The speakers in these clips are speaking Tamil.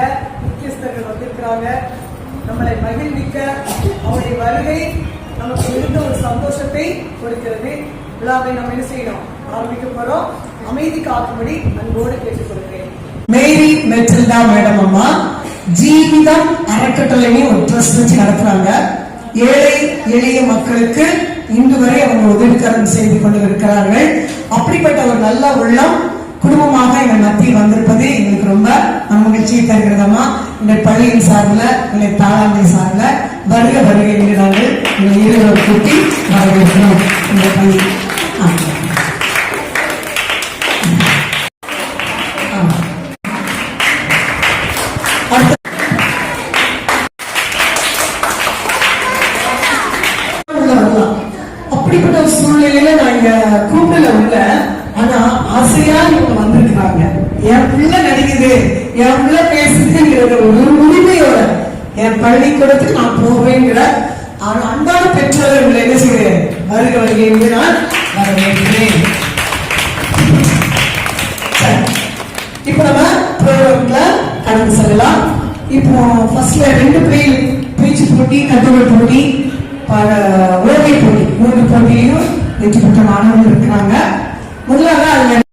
தலைவர்களாக முக்கியஸ்தர்கள் வந்திருக்கிறாங்க. நம்மளை மகிழ்விக்க அவருடைய வருகை நமக்கு இருந்த ஒரு சந்தோஷத்தை கொடுக்கிறது. விழாவை நம்ம என்ன செய்யணும்? ஆரம்பிக்க போறோம். அமைதி காக்கும்படி அன்போடு கேட்டுக்கொள்கிறேன். மேரி மெட்டில்டா மேடம் அம்மா ஜீவிதம் அறக்கட்டளைன்னு ஒரு ட்ரஸ்ட் வச்சு நடத்துறாங்க. ஏழை எளிய மக்களுக்கு இன்று வரை அவங்க உதவிக்கரம் செய்து கொண்டு இருக்கிறார்கள் அப்படிப்பட்ட ஒரு நல்ல உள்ளம் குடும்பமாக எங்கள் மத்தியில் வந்திருப்பது எங்களுக்கு ரொம்ப மகிழ்ச்சியை தருகிறதமா எங்கள் பள்ளியின் சார்பில் எங்கள் தாளாண்மை சார்பில் வருக வருக நாங்கள் எங்கள் இருவர் கூட்டி வரவேற்கிறோம். இந்த பள்ளி. ஆ. அப்படிப்பட்ட சூழ்நிலையில நான் இங்க கூப்பிடல உள்ள ஆனா இவங்க வந்திருக்கிறாங்க என் பிள்ளை நடிக்குது. என் பிள்ளை பேசுதுங்கிறத ஒரு உரிமையோட என் பள்ளிக்கூடத்துக்கு நான் போவேங்கிற ஆனா அன்பான பெற்றோர்கள் இவங்களை என்ன செய்கிறேன் வருக வருகை என்று நான் வரவேற்கிறேன். சரி. இப்போ நம்ம ப்ரோக்ராம்ல கடந்து செல்லலாம். இப்போ ஃபர்ஸ்ட்ல ரெண்டு பேர் பேச்சு போட்டி கட்டுரை போட்டி ப- ஓவிய போட்டி. மூன்று போட்டியிலும் வெற்றி பெற்ற மாணவர்கள் இருக்கிறாங்க. முதலாக அதுல என்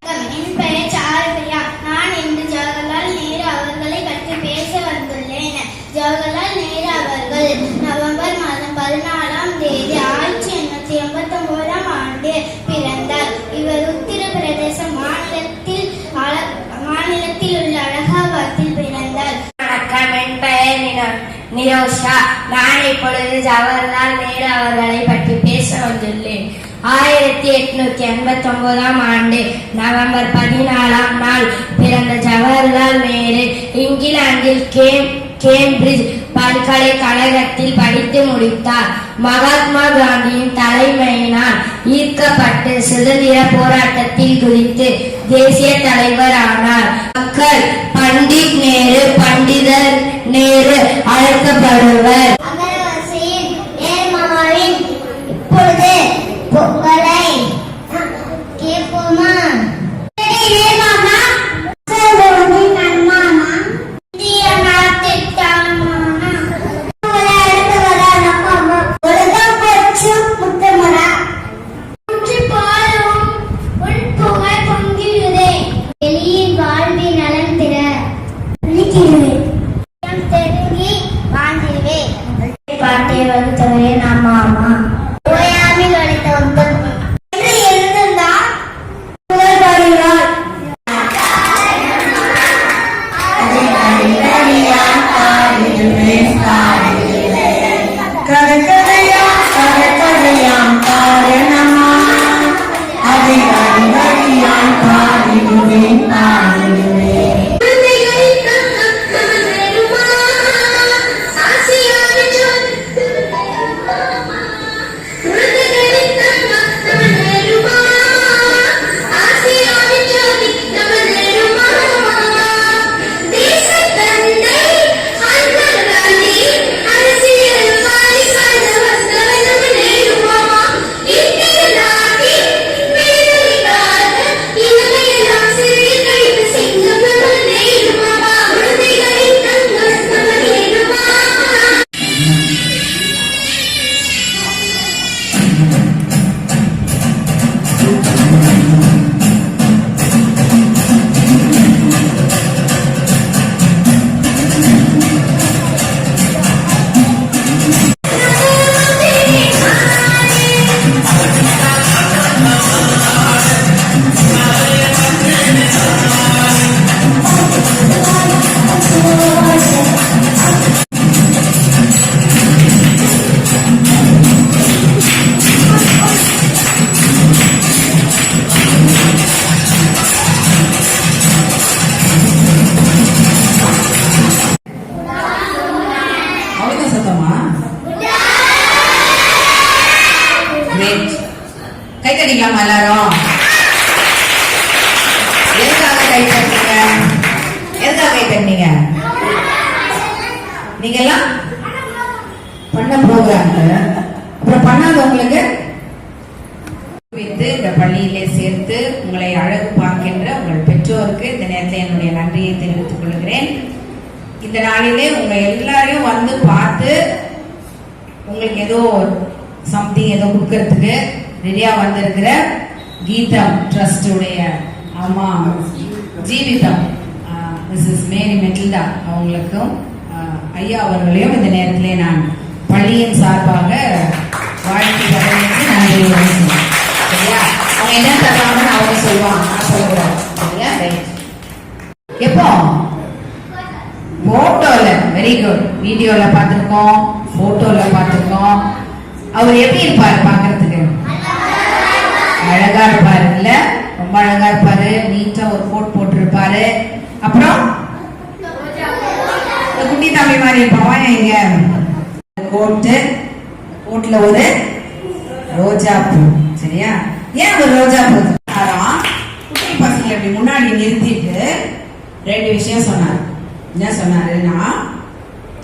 பெயர் சாருபிரியா நான் இன்று ஜவஹர்லால் நேரு அவர்களை பற்றி பேச வந்துள்ளேன் ஜவஹர்லால் நேரு அவர்கள் நவம்பர் மாதம் பதினாலாம் தேதி ஆயிரத்தி எண்ணூத்தி எண்பத்தி ஒன்பதாம் ஆண்டு பிறந்தார் இவர் உத்தரப்பிரதேச மாநிலத்தில் அல- மாநிலத்தில் உள்ள அலகாபாத்தில் பிறந்தார் வணக்கம் என் பெயர் நிரோ- நிரோஷா நான் இப்பொழுது ஜவஹர்லால் நேரு அவர்களை பற்றி பேச வந்துள்ளேன் ஆயிரத்தி எட்நூத்தி எண்பத்தி ஒன்பதாம் ஆண்டு நவம்பர் பதினாலாம் நாள் பிறந்த ஜவஹர்லால் நேரு இங்கிலாந்தில் கேம் கேம்பிரிட்ஜ் பல்கலைக்கழகத்தில் படித்து முடித்தார். மகாத்மா காந்தியின் தலைமையினால் ஈர்க்கப்பட்டு சுதந்திர போராட்டத்தில் குறித்து தேசிய தலைவர் ஆனார் மக்கள் பண்டிட் நேரு பண்டிதர் நேரு அழைக்கப்படுவர். பண்ண உங்களுக்கு வைத்து இந்த பள்ளியிலே சேர்த்து உங்களை அழகு பார்க்கின்ற உங்கள் பெற்றோருக்கு இந்த நேரத்தில் என்னுடைய நன்றியை தெரிவித்துக் கொள்கிறேன். இந்த நாளிலே உங்க எல்லாரையும் வந்து பார்த்து உங்களுக்கு ஏதோ சம்திங் ஏதோ கொடுக்கறதுக்கு ரெடியா வந்திருக்கிற கீதம் ட்ரஸ்ட் உடைய அம்மா ஜீவிதம் மிஸ்ஸஸ் மேரி மெட்டில்டா அவங்களுக்கும் ஆஹ், ஐயா அவர்களையும் இந்த நேரத்திலே நான் பள்ளியின் சார்பாக வீடியோவில் வீடியோல பார்த்திருக்கோம் போட்டோல பார்த்திருக்கோம். அவர் எப்படி இருப்பாரு பார்க்கறதுக்கு? அழகா இருப்பாரு இல்ல? ரொம்ப அழகா இருப்பாரு நீட்டா ஒரு கோட் போட்டிருப்பாரு. அப்புறம்? குட்டி தம்பி மாதிரி இருப்பான் இங்க. கோட்டு. கோட்ல ஒரு ரோஜா பூ சரியா? ஏன் ஒரு ரோஜா பூ குட்டி பசங்களை இப்படி முன்னாடி நிறுத்திட்டு ரெண்டு விஷயம் சொன்னார். என்ன சொன்னாருன்னா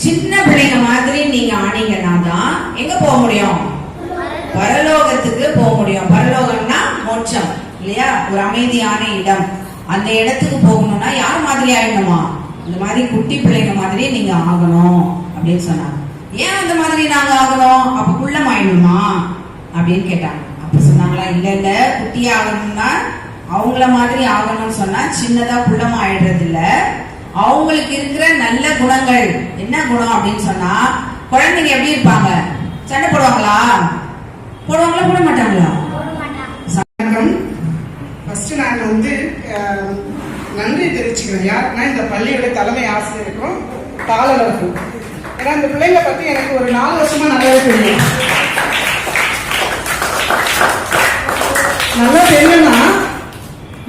சின்ன பிள்ளைங்க மாதிரி நீங்க ஆனீங்கன்னா தான் எங்க போக முடியும்? பரலோகத்துக்கு போக முடியும். பரலோகம்னா மோட்சம் இல்லையா? ஒரு அமைதியான இடம். அந்த இடத்துக்கு போகணும்னா யார் மாதிரி ஆயிடணுமா இந்த மாதிரி குட்டி பிள்ளைங்க மாதிரி நீங்க ஆகணும் அப்படின்னு சொன்னாங்க. ஏன் அந்த மாதிரி நாங்க ஆகணும்? அப்ப குள்ளம் ஆயிடணுமா அப்படின்னு கேட்டாங்க. அப்ப சொன்னாங்களா இல்ல இல்ல குட்டி ஆகணும்னா அவங்கள மாதிரி ஆகணும்னு சொன்னா சின்னதா குள்ளம் ஆயிடுறது இல்லை அவங்களுக்கு இருக்கிற நல்ல குணங்கள். என்ன குணம் அப்படின்னு சொன்னா குழந்தைங்க எப்படி இருப்பாங்க? சண்டை போடுவாங்களா? போடுவாங்களா போட மாட்டாங்களா? வணக்கம் ஃபர்ஸ்ட் நான் வந்து நன்றி தெரிவிச்சுக்கிறேன். யாருன்னா இந்த பள்ளியோட தலைமை ஆசிரியருக்கும் தாளருக்கும் ஏன்னா இந்த பிள்ளைங்களை பத்தி எனக்கு ஒரு நாலு வருஷமா நல்லாவே தெரியும். நல்லா தெரியும்னா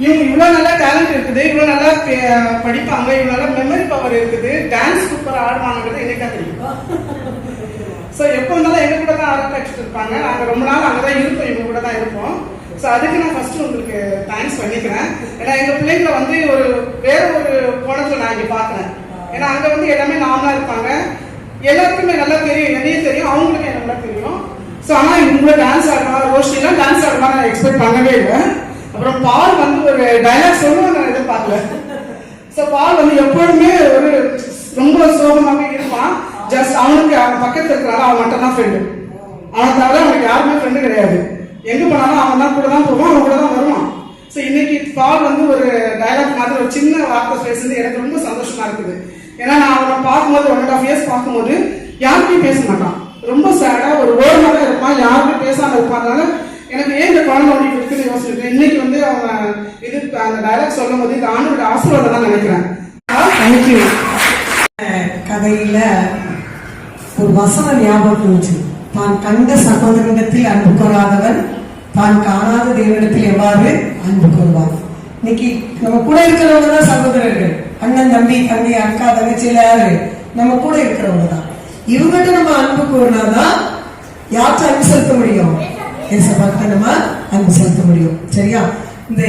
இவங்க இவ்வளோ நல்லா டேலண்ட் இருக்குது இவ்வளோ நல்லா படிப்பாங்க இவ்வளோ நல்லா மெமரி பவர் இருக்குது டான்ஸ் சூப்பராக ஆடுவாங்கிறது என்னைக்கா தெரியும். ஸோ எப்போ இருந்தாலும் எங்க கூட தான் ஆரம்பிச்சுட்டு இருப்பாங்க. நாங்கள் ரொம்ப நாள் அங்கே தான் இருப்போம் இவங்க கூட தான் இருப்போம். ஸோ அதுக்கு நான் ஃபர்ஸ்ட் உங்களுக்கு தேங்க்ஸ் பண்ணிக்கிறேன். ஏன்னா எங்கள் பிள்ளைங்களை வந்து ஒரு வேற ஒரு கோணத்தில் நான் இங்கே பார்க்குறேன் ஏன்னா அங்கே வந்து எல்லாமே நார்மலாக இருப்பாங்க. எல்லாருக்குமே நல்லா தெரியும் என்னையும் தெரியும் அவங்களுக்கு நல்லா தெரியும். ஸோ ஆனால் இவங்க டான்ஸ் ஆடுவா ரோஷிலாம் டான்ஸ் ஆடுவா நான் எக்ஸ்பெக்ட் பண்ணவே இல்லை. அப்புறம் பால் வந்து ஒரு டைலாக் சொல்லுவோம் நான் எதிர்பார்க்கல ஸோ பால் வந்து எப்பொழுதுமே ஒரு ரொம்ப சோகமாக இருப்பான். ஜஸ்ட் அவனுக்கு அவன் பக்கத்தில் இருக்கிறாங்க அவன் மட்டும் தான் ஃப்ரெண்டு அவனை தவிர அவனுக்கு யாருமே ஃப்ரெண்டு கிடையாது. எங்கே போனாலும் அவன் தான் கூட தான் போவான் அவன் கூட தான் வருவான். ஸோ இன்னைக்கு பால் வந்து ஒரு டயலாக் மாதிரி ஒரு சின்ன வார்த்தை பேசுறது எனக்கு ரொம்ப சந்தோஷமா இருக்குது. ஏன்னா நான் அவனை பார்க்கும்போது ஒன் அண்ட் ஆஃப் இயர்ஸ் பார்க்கும்போது யாருமே பேச மாட்டான். ரொம்ப சேடா ஒரு ஓரமாக இருப்பான். யாருமே பேசாமல் இருப்பான். அதனால எனக்கு ஏன் இந்த குழந்தை அப்படி இருக்குன்னு யோசிச்சிருக்கேன் இன்னைக்கு வந்து அவன் இது அந்த டைலாக் சொல்லும் போது இந்த ஆண்டோட ஆசீர்வாதம் தான் நினைக்கிறேன். தேங்க்யூ கதையில ஒரு வசனம் ஞாபகம் இருந்துச்சு தான் கண்ட சகோதரனிடத்தில் அன்பு கூறாதவன் தான் காணாத தேவனிடத்தில் எவ்வாறு அன்பு கூறுவான் இன்னைக்கு நம்ம கூட இருக்கிறவங்க தான் சகோதரர்கள். அண்ணன் தம்பி தம்பி அக்கா தங்கச்சி யாரு நம்ம கூட இருக்கிறவங்க தான். இவங்ககிட்ட நம்ம அன்பு கூறினாதான் யார்கிட்ட அனுசரிக்க முடியும்? இயேசு பார்த்து நம்ம அன்பு செலுத்த முடியும். சரியா? இந்த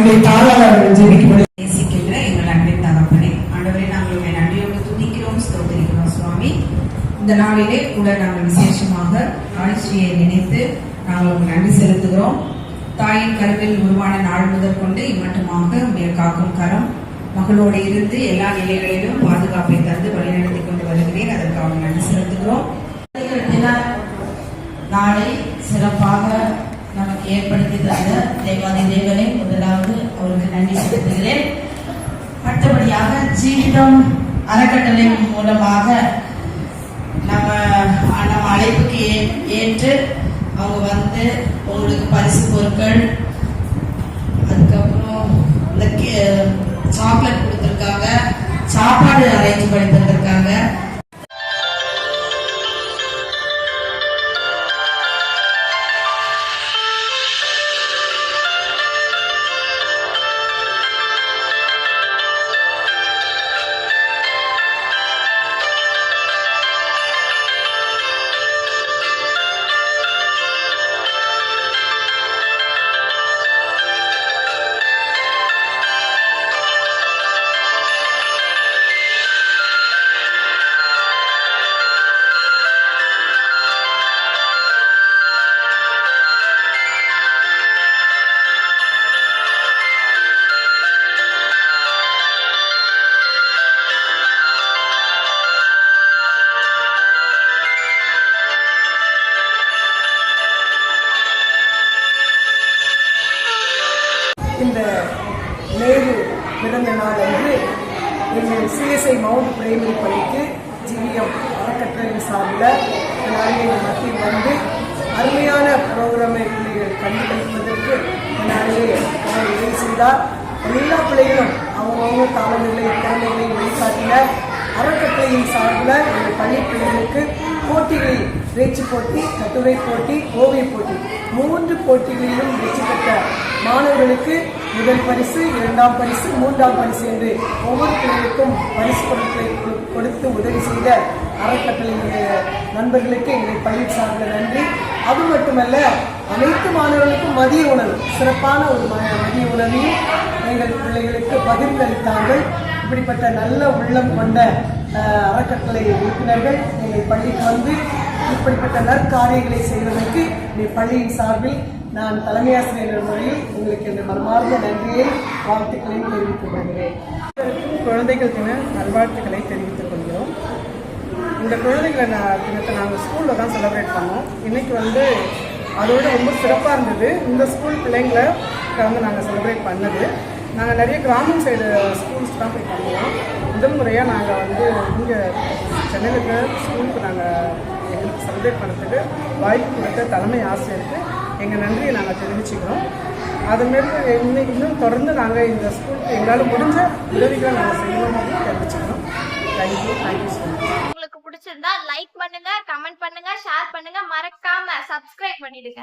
நம்முடைய தாராளர்கள் ஜெபிக்கப்படும் நேசிக்கின்ற எங்கள் அன்பின் தகப்பனே ஆண்டவரே நாங்கள் உண்மை நன்றியோடு துதிக்கிறோம் ஸ்தோத்திரிக்கிறோம் சுவாமி. இந்த நாளிலே கூட நாங்கள் விசேஷமாக ஆட்சியை நினைத்து நாங்கள் உங்களுக்கு நன்றி செலுத்துகிறோம். தாயின் கருவில் உருவான நாள் முதல் கொண்டு இம்மட்டுமாக உடைய காக்கும் கரம் மகளோடு இருந்து எல்லா நிலைகளிலும் பாதுகாப்பை தந்து வழிநடத்தி கொண்டு வருகிறேன். அதற்கு அவங்க நன்றி செலுத்துகிறோம். நாளை சிறப்பாக ஏற்படுத்தி தந்த தேவாதி தேவனை முதலாவது அவருக்கு நன்றி செலுத்துகிறேன். அடுத்தபடியாக ஜீவிதம் அறக்கட்டளை மூலமாக நம்ம நம்ம அழைப்புக்கு ஏற்று அவங்க வந்து உங்களுக்கு பரிசு பொருட்கள் அதுக்கப்புறம் இந்த சாக்லேட் கொடுத்துருக்காங்க சாப்பாடு அரேஞ்ச் பண்ணி தந்திருக்காங்க. இந்த நேரு பிறந்த நாள் அன்று எங்கள் சிஎஸ்ஐ மவுண்ட் பிரைமரி பள்ளிக்கு ஜிவிஎம் அறக்கட்டளையின் சார்பில் நாங்கள் மத்தியில் வந்து அருமையான ப்ரோக்ராமை பிள்ளைகள் கண்டுபிடிப்பதற்கு நாளிலே அவர் உதவி செய்தார். எல்லா பிள்ளைகளும் அவங்கவுங்க தாளநிலை திறமைகளை வெளிக்காட்டின அறக்கட்டளையின் சார்பில் எங்கள் பள்ளி பிள்ளைகளுக்கு போட்டிகளில் பேச்சு போட்டி கட்டுரை போட்டி ஓவிய போட்டி. மூன்று போட்டிகளிலும் வெற்றி பெற்ற மாணவர்களுக்கு முதல் பரிசு இரண்டாம் பரிசு மூன்றாம் பரிசு என்று ஒவ்வொரு பிள்ளைகளுக்கும் பரிசு பொருட்களை கொடு- கொடுத்து உதவி செய்த அறக்கட்டளையினுடைய நண்பர்களுக்கு எங்கள் பள்ளி சார்ந்த நன்றி. அது மட்டுமல்ல அனைத்து மாணவர்களுக்கும் மதிய உணவு. சிறப்பான ஒரு மதிய உணவையும் எங்கள் பிள்ளைகளுக்கு பகிர்ந்தளித்தார்கள். இப்படிப்பட்ட நல்ல உள்ளம் கொண்ட அறக்கட்டளை உறுப்பினர்கள் எங்கள் பள்ளிக்கு வந்து இப்படிப்பட்ட நற்காரியங்களை செய்வதற்கு எங்கள் பள்ளியின் சார்பில் நான் தலைமை ஆசிரியர்கள் முறையில் உங்களுக்கு இந்த மனமார்ந்த நன்றியை வாழ்த்துக்களையும் தெரிவித்துக் கொள்கிறேன். குழந்தைகள் தின நல்வாழ்த்துக்களை தெரிவித்துக் கொள்கிறோம். இந்த குழந்தைகளை நான் தினத்தை நாங்கள் ஸ்கூலில் தான் செலிப்ரேட் பண்ணோம். இன்னைக்கு வந்து அதோட ரொம்ப சிறப்பாக இருந்தது. இந்த ஸ்கூல் பிள்ளைங்களை வந்து நாங்கள் செலிப்ரேட் பண்ணது. நாங்கள் நிறைய கிராமம் சைடு ஸ்கூல்ஸ் தான் போய் பண்ணுவோம் முதல் முறையாக நாங்கள் வந்து இங்கே சென்னையில் இருக்கிற ஸ்கூலுக்கு நாங்கள் எங்களுக்கு செலிப்ரேட் பண்ணுறதுக்கு வாய்ப்பு கொடுத்த தலைமை ஆசிரியருக்கு எங்கள் நன்றியை நாங்கள் தெரிவிச்சுக்கிறோம். அதுமாரி இன்னும் இன்னும் தொடர்ந்து நாங்கள் இந்த ஸ்கூலுக்கு எங்களால் முடிஞ்ச உதவிகளை நாங்கள் செய்யணும்னு தெரிவிச்சுக்கிறோம். தேங்க்யூ தேங்க்யூ ஸோ மச் உங்களுக்கு பிடிச்சிருந்தா லைக் பண்ணுங்க கமெண்ட் பண்ணுங்க ஷேர் பண்ணுங்க. மறக்காம சப்ஸ்கிரைப் பண்ணிடுங்க.